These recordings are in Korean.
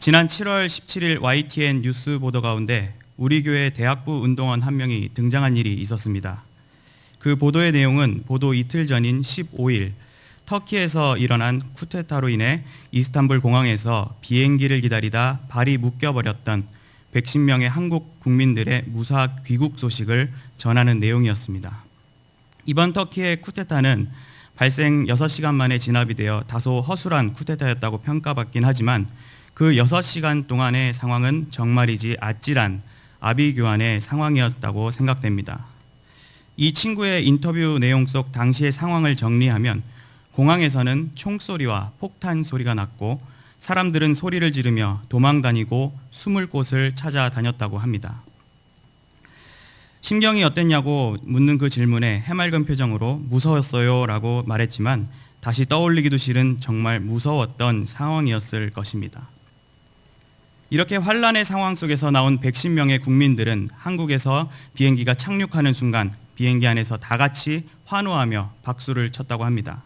지난 7월 17일 YTN 뉴스 보도 가운데 우리 교회 대학부 운동원 한 명이 등장한 일이 있었습니다. 그 보도의 내용은 보도 이틀 전인 15일 터키에서 일어난 쿠데타로 인해 이스탄불 공항에서 비행기를 기다리다 발이 묶여버렸던 110명의 한국 국민들의 무사 귀국 소식을 전하는 내용이었습니다. 이번 터키의 쿠데타는 발생 6시간 만에 진압이 되어 다소 허술한 쿠데타였다고 평가받긴 하지만 그 6시간 동안의 상황은 정말이지 아찔한 아비규환의 상황이었다고 생각됩니다. 이 친구의 인터뷰 내용 속 당시의 상황을 정리하면 공항에서는 총소리와 폭탄 소리가 났고 사람들은 소리를 지르며 도망다니고 숨을 곳을 찾아다녔다고 합니다. 심경이 어땠냐고 묻는 그 질문에 해맑은 표정으로 무서웠어요 라고 말했지만 다시 떠올리기도 싫은 정말 무서웠던 상황이었을 것입니다. 이렇게 환란의 상황 속에서 나온 110명의 국민들은 한국에서 비행기가 착륙하는 순간 비행기 안에서 다 같이 환호하며 박수를 쳤다고 합니다.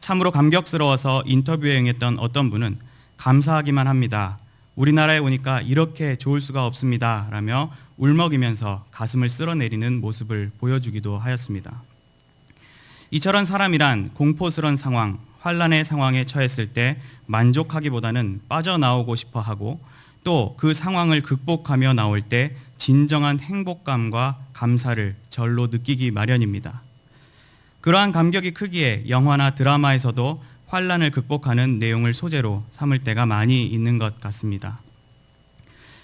참으로 감격스러워서 인터뷰에 응했던 어떤 분은 감사하기만 합니다. 우리나라에 오니까 이렇게 좋을 수가 없습니다. 라며 울먹이면서 가슴을 쓸어내리는 모습을 보여주기도 하였습니다. 이처럼 사람이란 공포스런 상황, 환란의 상황에 처했을 때 만족하기보다는 빠져나오고 싶어 하고 또 그 상황을 극복하며 나올 때 진정한 행복감과 감사를 절로 느끼기 마련입니다. 그러한 감격이 크기에 영화나 드라마에서도 환란을 극복하는 내용을 소재로 삼을 때가 많이 있는 것 같습니다.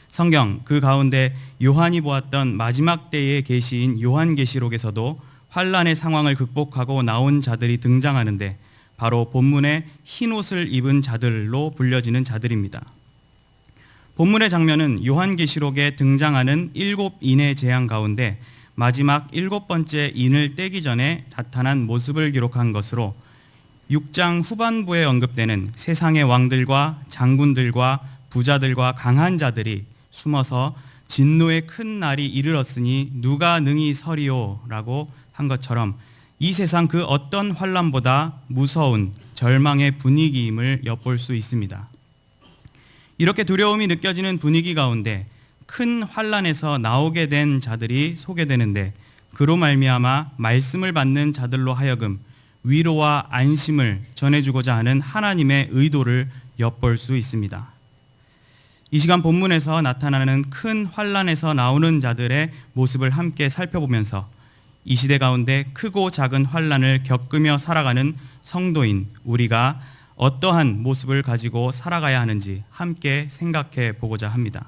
성경 그 가운데 요한이 보았던 마지막 때의 계시인 요한계시록에서도 환란의 상황을 극복하고 나온 자들이 등장하는데 바로 본문의 흰 옷을 입은 자들로 불려지는 자들입니다. 본문의 장면은 요한계시록에 등장하는 일곱 인의 재앙 가운데 마지막 일곱 번째 인을 떼기 전에 나타난 모습을 기록한 것으로 6장 후반부에 언급되는 세상의 왕들과 장군들과 부자들과 강한 자들이 숨어서 진노의 큰 날이 이르렀으니 누가 능히 서리오라고 한 것처럼 이 세상 그 어떤 환란보다 무서운 절망의 분위기임을 엿볼 수 있습니다. 이렇게 두려움이 느껴지는 분위기 가운데 큰 환란에서 나오게 된 자들이 소개되는데 그로 말미암아 말씀을 받는 자들로 하여금 위로와 안심을 전해주고자 하는 하나님의 의도를 엿볼 수 있습니다. 이 시간 본문에서 나타나는 큰 환란에서 나오는 자들의 모습을 함께 살펴보면서 이 시대 가운데 크고 작은 환란을 겪으며 살아가는 성도인 우리가 어떠한 모습을 가지고 살아가야 하는지 함께 생각해 보고자 합니다.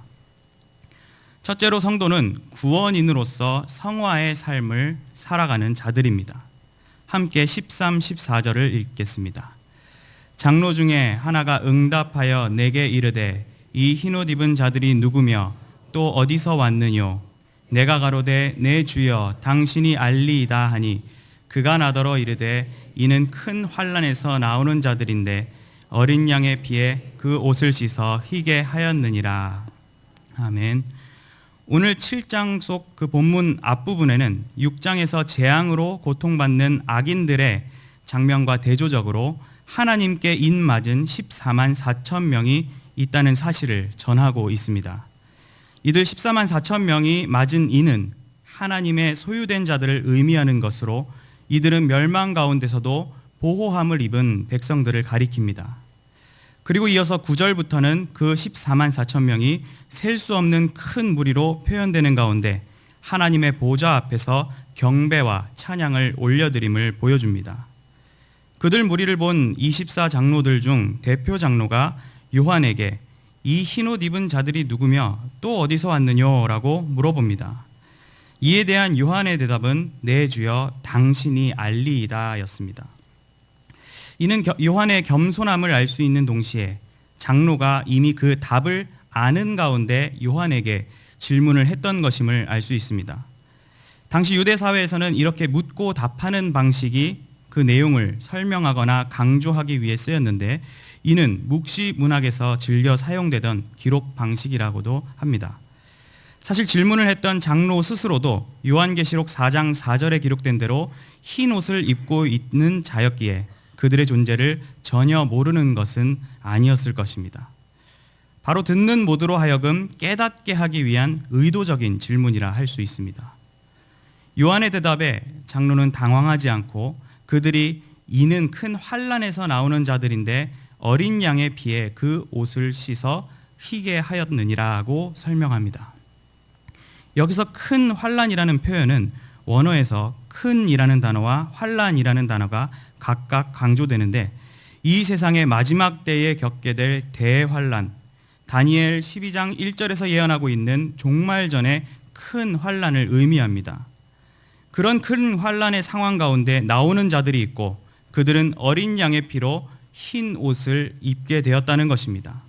첫째로 성도는 구원인으로서 성화의 삶을 살아가는 자들입니다. 함께 13, 14절을 읽겠습니다. 장로 중에 하나가 응답하여 내게 이르되 이 흰옷 입은 자들이 누구며 또 어디서 왔느뇨 내가 가로되 내 주여 당신이 알리이다 하니 그가 나더러 이르되 이는 큰 환란에서 나오는 자들인데 어린 양의 피에 그 옷을 씻어 희게 하였느니라 아멘. 오늘 7장 속 그 본문 앞부분에는 6장에서 재앙으로 고통받는 악인들의 장면과 대조적으로 하나님께 인맞은 14만 4천 명이 있다는 사실을 전하고 있습니다. 이들 14만 4천 명이 맞은 이는 하나님의 소유된 자들을 의미하는 것으로 이들은 멸망 가운데서도 보호함을 입은 백성들을 가리킵니다. 그리고 이어서 9절부터는 그 14만 4천 명이 셀 수 없는 큰 무리로 표현되는 가운데 하나님의 보좌 앞에서 경배와 찬양을 올려드림을 보여줍니다. 그들 무리를 본 24장로들 중 대표 장로가 요한에게 이 흰 옷 입은 자들이 누구며 또 어디서 왔느냐라고 물어봅니다. 이에 대한 요한의 대답은 내 주여 당신이 알리이다였습니다. 이는 요한의 겸손함을 알 수 있는 동시에 장로가 이미 그 답을 아는 가운데 요한에게 질문을 했던 것임을 알 수 있습니다. 당시 유대 사회에서는 이렇게 묻고 답하는 방식이 그 내용을 설명하거나 강조하기 위해 쓰였는데 이는 묵시 문학에서 즐겨 사용되던 기록 방식이라고도 합니다. 사실 질문을 했던 장로 스스로도 요한계시록 4장 4절에 기록된 대로 흰 옷을 입고 있는 자였기에 그들의 존재를 전혀 모르는 것은 아니었을 것입니다. 바로 듣는 모두로 하여금 깨닫게 하기 위한 의도적인 질문이라 할 수 있습니다. 요한의 대답에 장로는 당황하지 않고 그들이 이는 큰 환란에서 나오는 자들인데 어린 양의 피에 그 옷을 씻어 희게 하였느니라고 설명합니다. 여기서 큰 환란이라는 표현은 원어에서 큰이라는 단어와 환란이라는 단어가 각각 강조되는데 이 세상의 마지막 때에 겪게 될 대환란 다니엘 12장 1절에서 예언하고 있는 종말전의 큰 환란을 의미합니다. 그런 큰 환란의 상황 가운데 나오는 자들이 있고 그들은 어린 양의 피로 흰 옷을 입게 되었다는 것입니다.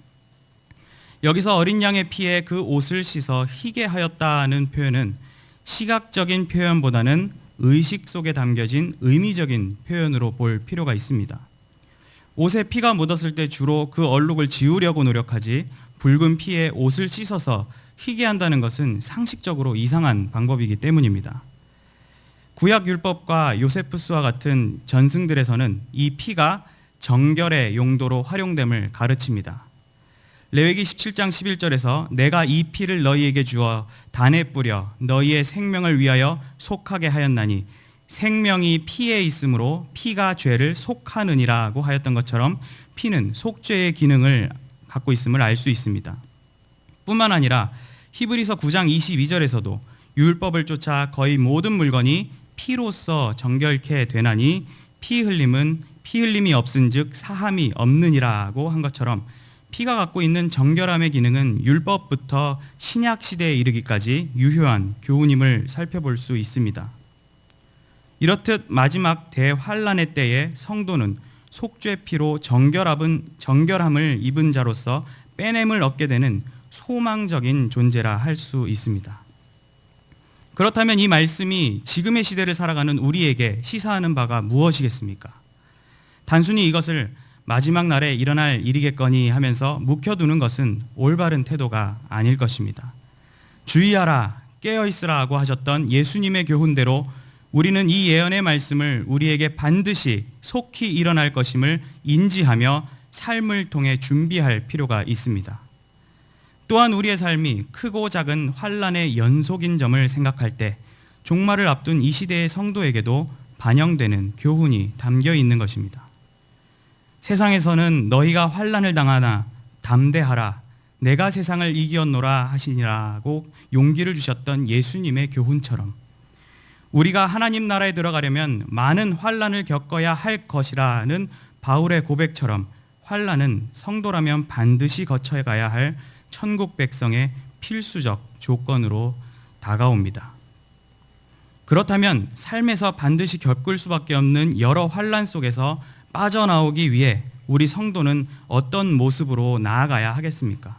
여기서 어린 양의 피에 그 옷을 씻어 희게 하였다는 표현은 시각적인 표현보다는 의식 속에 담겨진 의미적인 표현으로 볼 필요가 있습니다. 옷에 피가 묻었을 때 주로 그 얼룩을 지우려고 노력하지 붉은 피에 옷을 씻어서 희게 한다는 것은 상식적으로 이상한 방법이기 때문입니다. 구약 율법과 요세푸스와 같은 전승들에서는 이 피가 정결의 용도로 활용됨을 가르칩니다. 레위기 17장 11절에서 내가 이 피를 너희에게 주어 단에 뿌려 너희의 생명을 위하여 속하게 하였나니 생명이 피에 있으므로 피가 죄를 속하느니라고 하였던 것처럼 피는 속죄의 기능을 갖고 있음을 알 수 있습니다. 뿐만 아니라 히브리서 9장 22절에서도 율법을 쫓아 거의 모든 물건이 피로써 정결케 되나니 피 흘림은 피 흘림이 없은즉 사함이 없느니라고 한 것처럼 피가 갖고 있는 정결함의 기능은 율법부터 신약 시대에 이르기까지 유효한 교훈임을 살펴볼 수 있습니다. 이렇듯 마지막 대환란의 때에 성도는 속죄 피로 정결함은 정결함을 입은 자로서 빼냄을 얻게 되는 소망적인 존재라 할 수 있습니다. 그렇다면 이 말씀이 지금의 시대를 살아가는 우리에게 시사하는 바가 무엇이겠습니까? 단순히 이것을 마지막 날에 일어날 일이겠거니 하면서 묵혀두는 것은 올바른 태도가 아닐 것입니다. 주의하라, 깨어있으라고 하셨던 예수님의 교훈대로 우리는 이 예언의 말씀을 우리에게 반드시 속히 일어날 것임을 인지하며 삶을 통해 준비할 필요가 있습니다. 또한 우리의 삶이 크고 작은 환란의 연속인 점을 생각할 때 종말을 앞둔 이 시대의 성도에게도 반영되는 교훈이 담겨 있는 것입니다. 세상에서는 너희가 환란을 당하나 담대하라 내가 세상을 이기었노라 하시니라고 용기를 주셨던 예수님의 교훈처럼 우리가 하나님 나라에 들어가려면 많은 환란을 겪어야 할 것이라는 바울의 고백처럼 환란은 성도라면 반드시 거쳐야 가야 할 천국 백성의 필수적 조건으로 다가옵니다. 그렇다면 삶에서 반드시 겪을 수밖에 없는 여러 환란 속에서 빠져나오기 위해 우리 성도는 어떤 모습으로 나아가야 하겠습니까?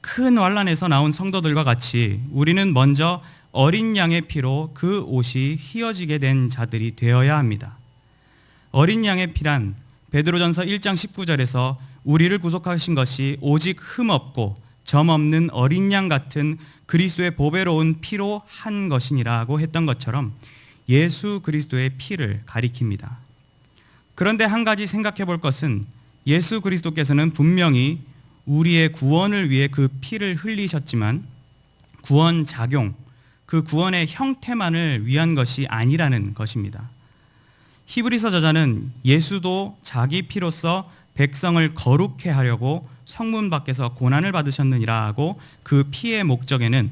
큰 환란에서 나온 성도들과 같이 우리는 먼저 어린 양의 피로 그 옷이 휘어지게 된 자들이 되어야 합니다. 어린 양의 피란 베드로전서 1장 19절에서 우리를 구속하신 것이 오직 흠 없고 점 없는 어린 양 같은 그리스도의 보배로운 피로 한 것이니라고 했던 것처럼 예수 그리스도의 피를 가리킵니다. 그런데 한 가지 생각해 볼 것은 예수 그리스도께서는 분명히 우리의 구원을 위해 그 피를 흘리셨지만 구원 작용, 그 구원의 형태만을 위한 것이 아니라는 것입니다. 히브리서 저자는 예수도 자기 피로서 백성을 거룩해 하려고 성문 밖에서 고난을 받으셨느니라고 그 피의 목적에는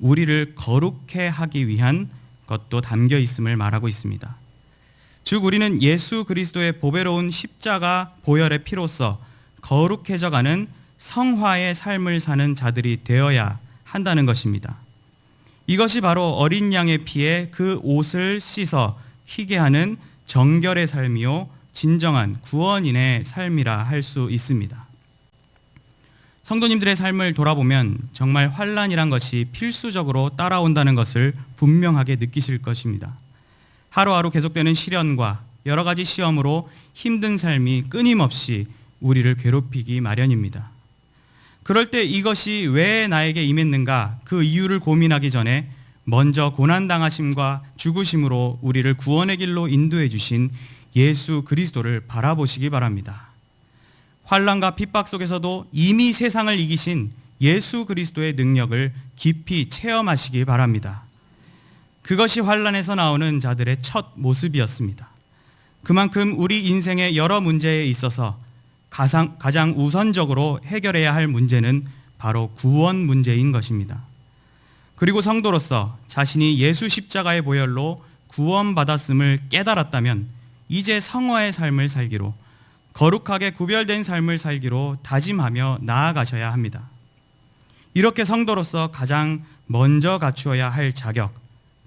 우리를 거룩해 하기 위한 것도 담겨 있음을 말하고 있습니다. 즉 우리는 예수 그리스도의 보배로운 십자가 보혈의 피로서 거룩해져 가는 성화의 삶을 사는 자들이 되어야 한다는 것입니다. 이것이 바로 어린 양의 피에 그 옷을 씻어 희게 하는 정결의 삶이요 진정한 구원인의 삶이라 할 수 있습니다. 성도님들의 삶을 돌아보면 정말 환란이란 것이 필수적으로 따라온다는 것을 분명하게 느끼실 것입니다. 하루하루 계속되는 시련과 여러 가지 시험으로 힘든 삶이 끊임없이 우리를 괴롭히기 마련입니다. 그럴 때 이것이 왜 나에게 임했는가 그 이유를 고민하기 전에 먼저 고난당하심과 죽으심으로 우리를 구원의 길로 인도해 주신 예수 그리스도를 바라보시기 바랍니다. 환란과 핍박 속에서도 이미 세상을 이기신 예수 그리스도의 능력을 깊이 체험하시기 바랍니다. 그것이 환란에서 나오는 자들의 첫 모습이었습니다. 그만큼 우리 인생의 여러 문제에 있어서 가장, 가장 우선적으로 해결해야 할 문제는 바로 구원 문제인 것입니다. 그리고 성도로서 자신이 예수 십자가의 보혈로 구원받았음을 깨달았다면 이제 성화의 삶을 살기로 거룩하게 구별된 삶을 살기로 다짐하며 나아가셔야 합니다. 이렇게 성도로서 가장 먼저 갖추어야 할 자격,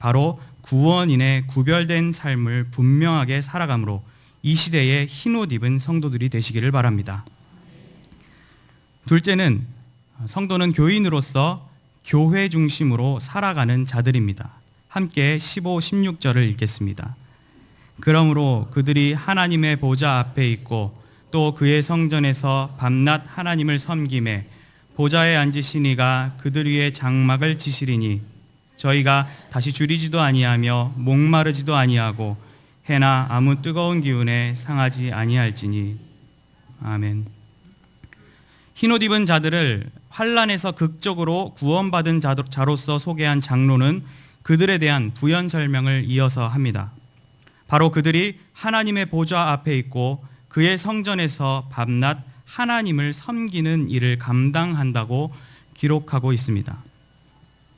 바로 구원인의 구별된 삶을 분명하게 살아감으로 이 시대에 흰옷 입은 성도들이 되시기를 바랍니다. 둘째는 성도는 교인으로서 교회 중심으로 살아가는 자들입니다. 함께 15, 16절을 읽겠습니다. 그러므로 그들이 하나님의 보좌 앞에 있고 또 그의 성전에서 밤낮 하나님을 섬김에 보좌에 앉으시니가 그들 위에 장막을 지시리니 저희가 다시 줄이지도 아니하며 목마르지도 아니하고 해나 아무 뜨거운 기운에 상하지 아니할지니 아멘. 흰옷 입은 자들을 환란에서 극적으로 구원받은 자로서 소개한 장로는 그들에 대한 부연 설명을 이어서 합니다. 바로 그들이 하나님의 보좌 앞에 있고 그의 성전에서 밤낮 하나님을 섬기는 일을 감당한다고 기록하고 있습니다.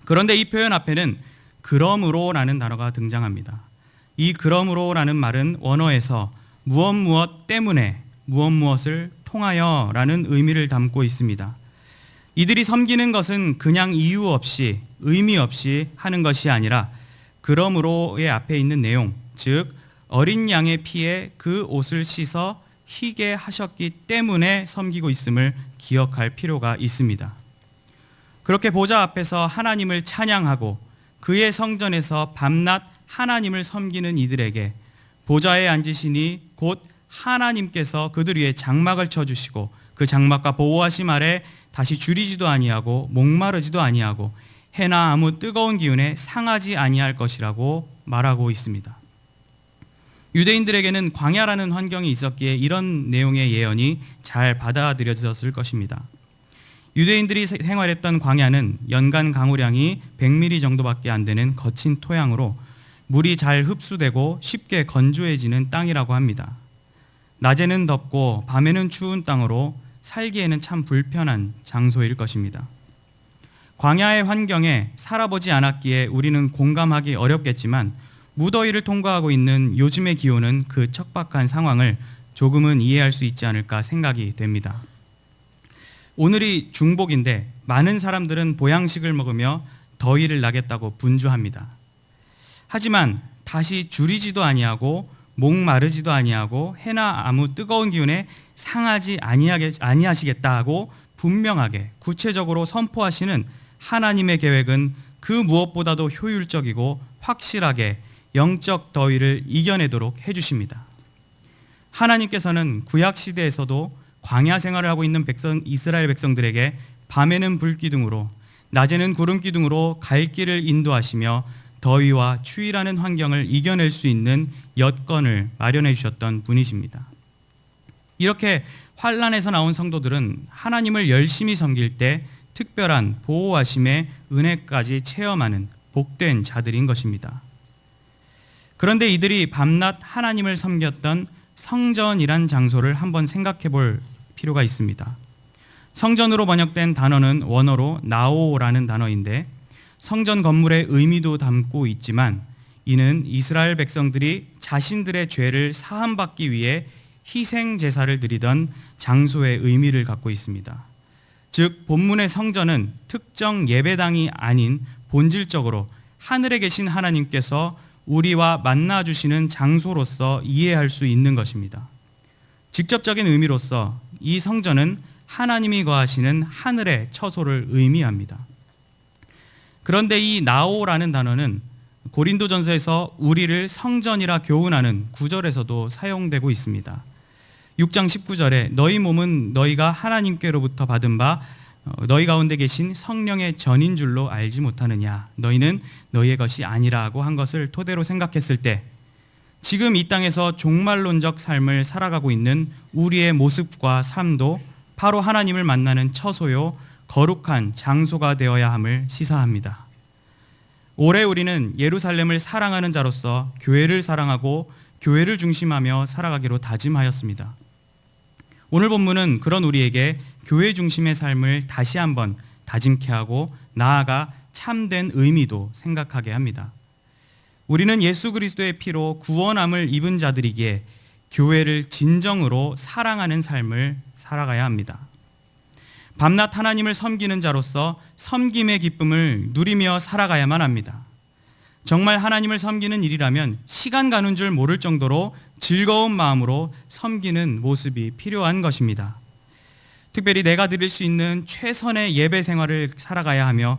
그런데 이 표현 앞에는 그러므로라는 단어가 등장합니다. 이 그러므로라는 말은 원어에서 무엇 무엇 때문에 무엇 무엇을 통하여라는 의미를 담고 있습니다. 이들이 섬기는 것은 그냥 이유 없이 의미 없이 하는 것이 아니라 그러므로의 앞에 있는 내용, 즉 어린 양의 피에 그 옷을 씻어 희게 하셨기 때문에 섬기고 있음을 기억할 필요가 있습니다. 그렇게 보좌 앞에서 하나님을 찬양하고 그의 성전에서 밤낮 하나님을 섬기는 이들에게 보좌에 앉으시니 곧 하나님께서 그들 위에 장막을 쳐주시고 그 장막과 보호하심 아래 다시 줄이지도 아니하고 목마르지도 아니하고 해나 아무 뜨거운 기운에 상하지 아니할 것이라고 말하고 있습니다. 유대인들에게는 광야라는 환경이 있었기에 이런 내용의 예언이 잘 받아들여졌을 것입니다. 유대인들이 생활했던 광야는 연간 강우량이 100mm 정도밖에 안 되는 거친 토양으로 물이 잘 흡수되고 쉽게 건조해지는 땅이라고 합니다. 낮에는 덥고 밤에는 추운 땅으로 살기에는 참 불편한 장소일 것입니다. 광야의 환경에 살아보지 않았기에 우리는 공감하기 어렵겠지만 무더위를 통과하고 있는 요즘의 기온은 그 척박한 상황을 조금은 이해할 수 있지 않을까 생각이 됩니다. 오늘이 중복인데 많은 사람들은 보양식을 먹으며 더위를 나겠다고 분주합니다. 하지만 다시 줄이지도 아니하고 목마르지도 아니하고 해나 아무 뜨거운 기운에 상하지 아니하게, 아니하시겠다 고 분명하게 구체적으로 선포하시는 하나님의 계획은 그 무엇보다도 효율적이고 확실하게 영적 더위를 이겨내도록 해주십니다. 하나님께서는 구약 시대에서도 광야 생활을 하고 있는 백성 이스라엘 백성들에게 밤에는 불 기둥으로 낮에는 구름 기둥으로 갈 길을 인도하시며 더위와 추위라는 환경을 이겨낼 수 있는 여건을 마련해 주셨던 분이십니다. 이렇게 환란에서 나온 성도들은 하나님을 열심히 섬길 때 특별한 보호하심의 은혜까지 체험하는 복된 자들인 것입니다. 그런데 이들이 밤낮 하나님을 섬겼던 성전이란 장소를 한번 생각해 볼 필요가 있습니다. 성전으로 번역된 단어는 원어로 나오라는 단어인데 성전 건물의 의미도 담고 있지만 이는 이스라엘 백성들이 자신들의 죄를 사함받기 위해 희생 제사를 드리던 장소의 의미를 갖고 있습니다. 즉 본문의 성전은 특정 예배당이 아닌 본질적으로 하늘에 계신 하나님께서 우리와 만나 주시는 장소로서 이해할 수 있는 것입니다. 직접적인 의미로서 이 성전은 하나님이 거하시는 하늘의 처소를 의미합니다. 그런데 이 나오라는 단어는 고린도전서에서 우리를 성전이라 교훈하는 구절에서도 사용되고 있습니다. 6장 19절에 너희 몸은 너희가 하나님께로부터 받은 바 어, 너희 가운데 계신 성령의 전인 줄로 알지 못하느냐 너희는 너희의 것이 아니라고 한 것을 토대로 생각했을 때 지금 이 땅에서 종말론적 삶을 살아가고 있는 우리의 모습과 삶도 바로 하나님을 만나는 처소요 거룩한 장소가 되어야 함을 시사합니다. 올해 우리는 예루살렘을 사랑하는 자로서 교회를 사랑하고 교회를 중심하며 살아가기로 다짐하였습니다. 오늘 본문은 그런 우리에게 교회 중심의 삶을 다시 한번 다짐케 하고 나아가 참된 의미도 생각하게 합니다. 우리는 예수 그리스도의 피로 구원함을 입은 자들이기에 교회를 진정으로 사랑하는 삶을 살아가야 합니다. 밤낮 하나님을 섬기는 자로서 섬김의 기쁨을 누리며 살아가야만 합니다. 정말 하나님을 섬기는 일이라면 시간 가는 줄 모를 정도로 즐거운 마음으로 섬기는 모습이 필요한 것입니다. 특별히 내가 드릴 수 있는 최선의 예배 생활을 살아가야 하며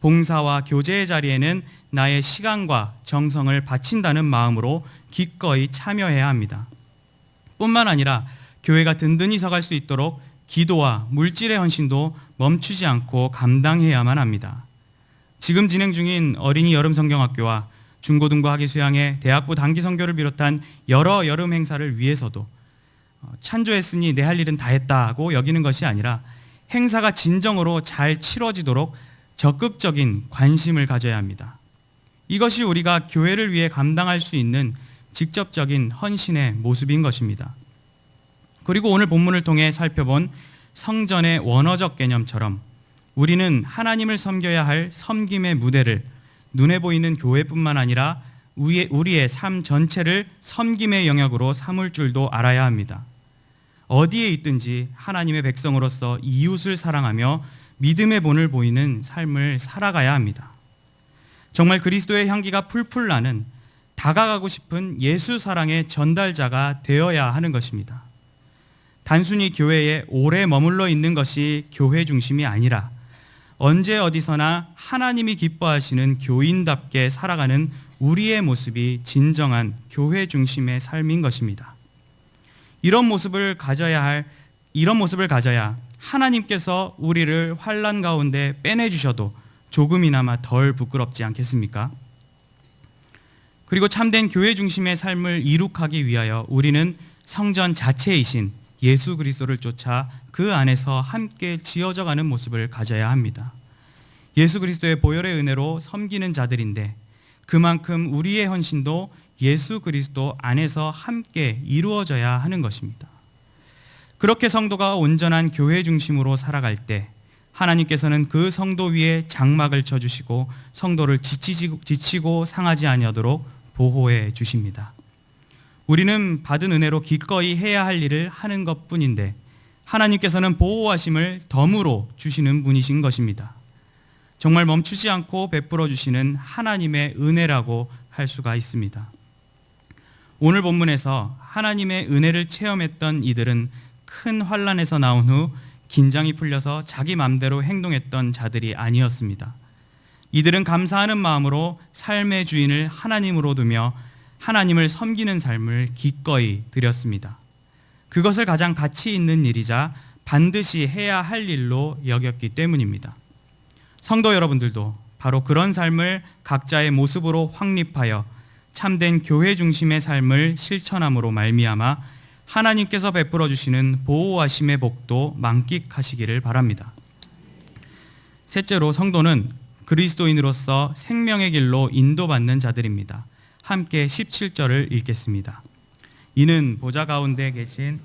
봉사와 교제의 자리에는 나의 시간과 정성을 바친다는 마음으로 기꺼이 참여해야 합니다. 뿐만 아니라 교회가 든든히 서갈 수 있도록 기도와 물질의 헌신도 멈추지 않고 감당해야만 합니다. 지금 진행 중인 어린이 여름 성경학교와 중고등부 학위 수양회, 대학부 단기 선교를 비롯한 여러 여름 행사를 위해서도 어, 찬조했으니 내 할 일은 다 했다고 여기는 것이 아니라 행사가 진정으로 잘 치러지도록 적극적인 관심을 가져야 합니다. 이것이 우리가 교회를 위해 감당할 수 있는 직접적인 헌신의 모습인 것입니다. 그리고 오늘 본문을 통해 살펴본 성전의 원어적 개념처럼 우리는 하나님을 섬겨야 할 섬김의 무대를 눈에 보이는 교회뿐만 아니라 우리의 삶 전체를 섬김의 영역으로 삼을 줄도 알아야 합니다. 어디에 있든지 하나님의 백성으로서 이웃을 사랑하며 믿음의 본을 보이는 삶을 살아가야 합니다. 정말 그리스도의 향기가 풀풀 나는 다가가고 싶은 예수 사랑의 전달자가 되어야 하는 것입니다. 단순히 교회에 오래 머물러 있는 것이 교회 중심이 아니라 언제 어디서나 하나님이 기뻐하시는 교인답게 살아가는 우리의 모습이 진정한 교회 중심의 삶인 것입니다. 이런 모습을 가져야 할 이런 모습을 가져야 하나님께서 우리를 환란 가운데 빼내 주셔도 조금이나마 덜 부끄럽지 않겠습니까? 그리고 참된 교회 중심의 삶을 이룩하기 위하여 우리는 성전 자체이신 예수 그리스도를 쫓아 그 안에서 함께 지어져 가는 모습을 가져야 합니다. 예수 그리스도의 보혈의 은혜로 섬기는 자들인데 그만큼 우리의 헌신도 예수 그리스도 안에서 함께 이루어져야 하는 것입니다. 그렇게 성도가 온전한 교회 중심으로 살아갈 때 하나님께서는 그 성도 위에 장막을 쳐주시고 성도를 지치고 상하지 아니하도록 보호해 주십니다. 우리는 받은 은혜로 기꺼이 해야 할 일을 하는 것 뿐인데 하나님께서는 보호하심을 덤으로 주시는 분이신 것입니다. 정말 멈추지 않고 베풀어 주시는 하나님의 은혜라고 할 수가 있습니다. 오늘 본문에서 하나님의 은혜를 체험했던 이들은 큰 환란에서 나온 후 긴장이 풀려서 자기 마음대로 행동했던 자들이 아니었습니다. 이들은 감사하는 마음으로 삶의 주인을 하나님으로 두며 하나님을 섬기는 삶을 기꺼이 드렸습니다. 그것을 가장 가치 있는 일이자 반드시 해야 할 일로 여겼기 때문입니다. 성도 여러분들도 바로 그런 삶을 각자의 모습으로 확립하여 참된 교회 중심의 삶을 실천함으로 말미암아 하나님께서 베풀어 주시는 보호하심의 복도 만끽하시기를 바랍니다. 셋째로 성도는 그리스도인으로서 생명의 길로 인도받는 자들입니다. 함께 17절을 읽겠습니다. 이는 보좌 가운데 계신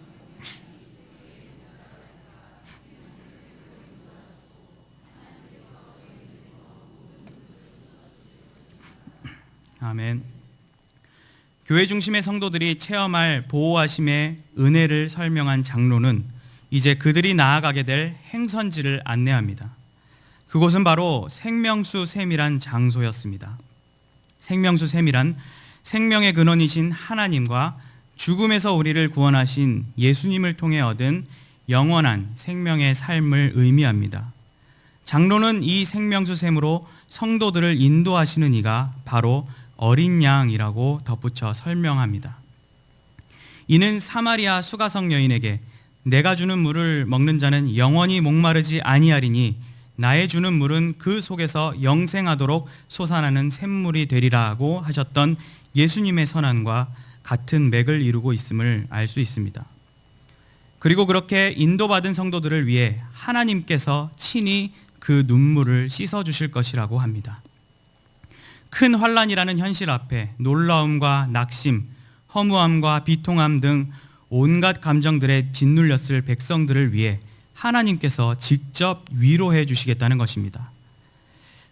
아멘. 교회 중심의 성도들이 체험할 보호하심의 은혜를 설명한 장로는 이제 그들이 나아가게 될 행선지를 안내합니다. 그곳은 바로 생명수 샘이란 장소였습니다. 생명수 샘이란 생명의 근원이신 하나님과 죽음에서 우리를 구원하신 예수님을 통해 얻은 영원한 생명의 삶을 의미합니다. 장로는 이 생명수 샘으로 성도들을 인도하시는 이가 바로 어린 양이라고 덧붙여 설명합니다. 이는 사마리아 수가성 여인에게 내가 주는 물을 먹는 자는 영원히 목마르지 아니하리니 나의 주는 물은 그 속에서 영생하도록 솟아나는 샘물이 되리라고 하셨던 예수님의 선언과 같은 맥을 이루고 있음을 알 수 있습니다. 그리고 그렇게 인도받은 성도들을 위해 하나님께서 친히 그 눈물을 씻어 주실 것이라고 합니다. 큰 환란이라는 현실 앞에 놀라움과 낙심, 허무함과 비통함 등 온갖 감정들에 짓눌렸을 백성들을 위해 하나님께서 직접 위로해 주시겠다는 것입니다.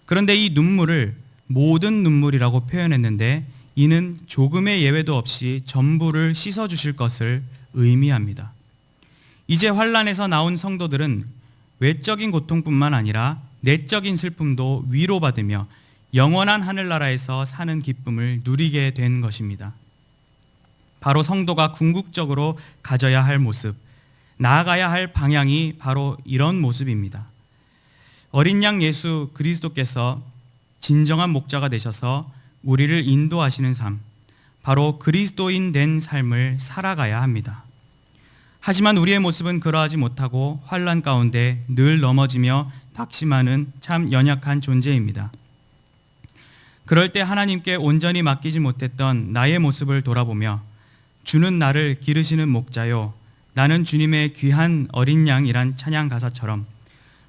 그런데 이 눈물을 모든 눈물이라고 표현했는데 이는 조금의 예외도 없이 전부를 씻어 주실 것을 의미합니다. 이제 환란에서 나온 성도들은 외적인 고통뿐만 아니라 내적인 슬픔도 위로받으며 영원한 하늘나라에서 사는 기쁨을 누리게 된 것입니다. 바로 성도가 궁극적으로 가져야 할 모습, 나아가야 할 방향이 바로 이런 모습입니다. 어린 양 예수 그리스도께서 진정한 목자가 되셔서 우리를 인도하시는 삶, 바로 그리스도인 된 삶을 살아가야 합니다. 하지만 우리의 모습은 그러하지 못하고 환란 가운데 늘 넘어지며 낙심하는 참 연약한 존재입니다. 그럴 때 하나님께 온전히 맡기지 못했던 나의 모습을 돌아보며 주는 나를 기르시는 목자요 나는 주님의 귀한 어린 양이란 찬양 가사처럼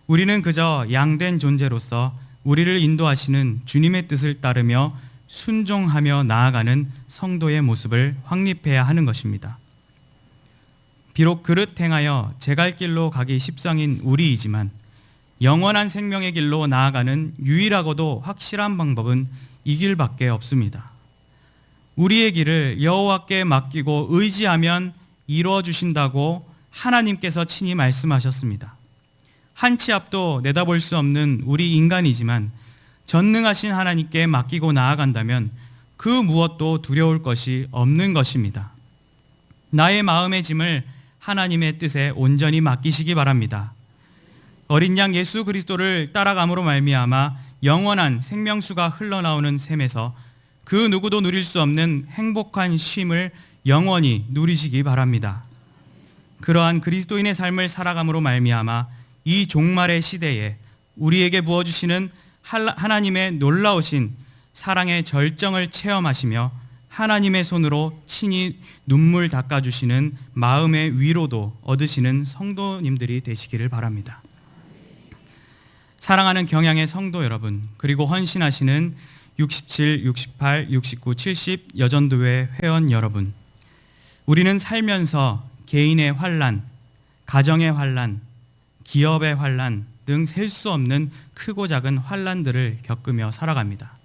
우리는 그저 양된 존재로서 우리를 인도하시는 주님의 뜻을 따르며 순종하며 나아가는 성도의 모습을 확립해야 하는 것입니다. 비록 그릇 행하여 제 갈 길로 가기 십상인 우리이지만 영원한 생명의 길로 나아가는 유일하고도 확실한 방법은 이 길밖에 없습니다. 우리의 길을 여호와께 맡기고 의지하면 이루어 주신다고 하나님께서 친히 말씀하셨습니다. 한 치 앞도 내다볼 수 없는 우리 인간이지만 전능하신 하나님께 맡기고 나아간다면 그 무엇도 두려울 것이 없는 것입니다. 나의 마음의 짐을 하나님의 뜻에 온전히 맡기시기 바랍니다. 어린 양 예수 그리스도를 따라감으로 말미암아 영원한 생명수가 흘러나오는 셈에서 그 누구도 누릴 수 없는 행복한 쉼을 영원히 누리시기 바랍니다. 그러한 그리스도인의 삶을 살아감으로 말미암아 이 종말의 시대에 우리에게 부어 주시는 하나님의 놀라우신 사랑의 절정을 체험하시며 하나님의 손으로 친히 눈물 닦아주시는 마음의 위로도 얻으시는 성도님들이 되시기를 바랍니다. 사랑하는 경향의 성도 여러분, 그리고 헌신하시는 67, 68, 69, 70 여전도회 회원 여러분, 우리는 살면서 개인의 환란, 가정의 환란, 기업의 환란 등 셀 수 없는 크고 작은 환란들을 겪으며 살아갑니다.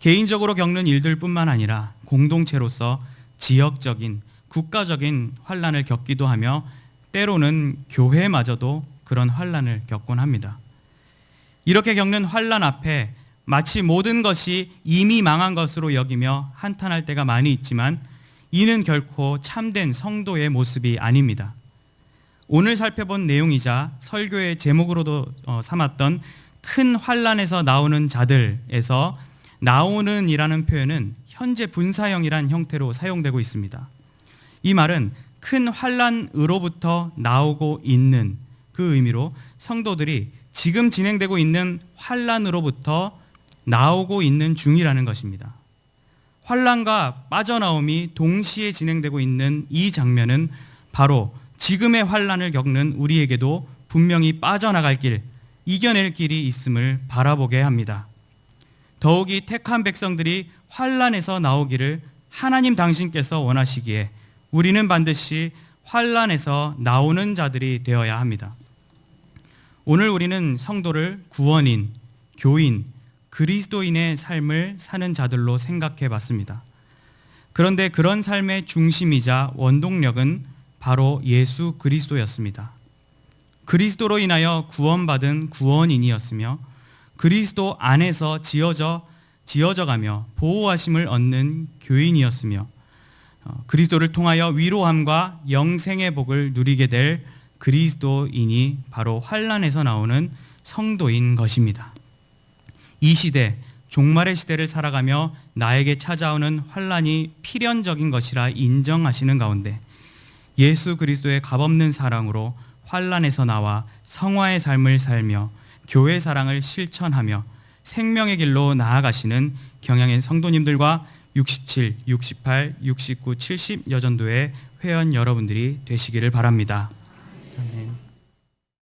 개인적으로 겪는 일들뿐만 아니라 공동체로서 지역적인 국가적인 환란을 겪기도 하며 때로는 교회마저도 그런 환란을 겪곤 합니다. 이렇게 겪는 환란 앞에 마치 모든 것이 이미 망한 것으로 여기며 한탄할 때가 많이 있지만 이는 결코 참된 성도의 모습이 아닙니다. 오늘 살펴본 내용이자 설교의 제목으로도 어, 삼았던 큰 환란에서 나오는 자들에서 나오는이라는 표현은 현재 분사형이란 형태로 사용되고 있습니다. 이 말은 큰 환란으로부터 나오고 있는 그 의미로 성도들이 지금 진행되고 있는 환란으로부터 나오고 있는 중이라는 것입니다. 환란과 빠져나옴이 동시에 진행되고 있는 이 장면은 바로 지금의 환란을 겪는 우리에게도 분명히 빠져나갈 길, 이겨낼 길이 있음을 바라보게 합니다. 더욱이 택한 백성들이 환란에서 나오기를 하나님 당신께서 원하시기에 우리는 반드시 환란에서 나오는 자들이 되어야 합니다. 오늘 우리는 성도를 구원인, 교인, 그리스도인의 삶을 사는 자들로 생각해 봤습니다. 그런데 그런 삶의 중심이자 원동력은 바로 예수 그리스도였습니다. 그리스도로 인하여 구원받은 구원인이었으며 그리스도 안에서 지어져 지어져 가며 보호하심을 얻는 교인이었으며 어, 그리스도를 통하여 위로함과 영생의 복을 누리게 될 그리스도인이 바로 환란에서 나오는 성도인 것입니다. 이 시대 종말의 시대를 살아가며 나에게 찾아오는 환란이 필연적인 것이라 인정하시는 가운데 예수 그리스도의 값없는 사랑으로 환란에서 나와 성화의 삶을 살며 교회 사랑을 실천하며 생명의 길로 나아가시는 경향의 성도님들과 67, 68, 69, 70 여전도의 회원 여러분들이 되시기를 바랍니다. and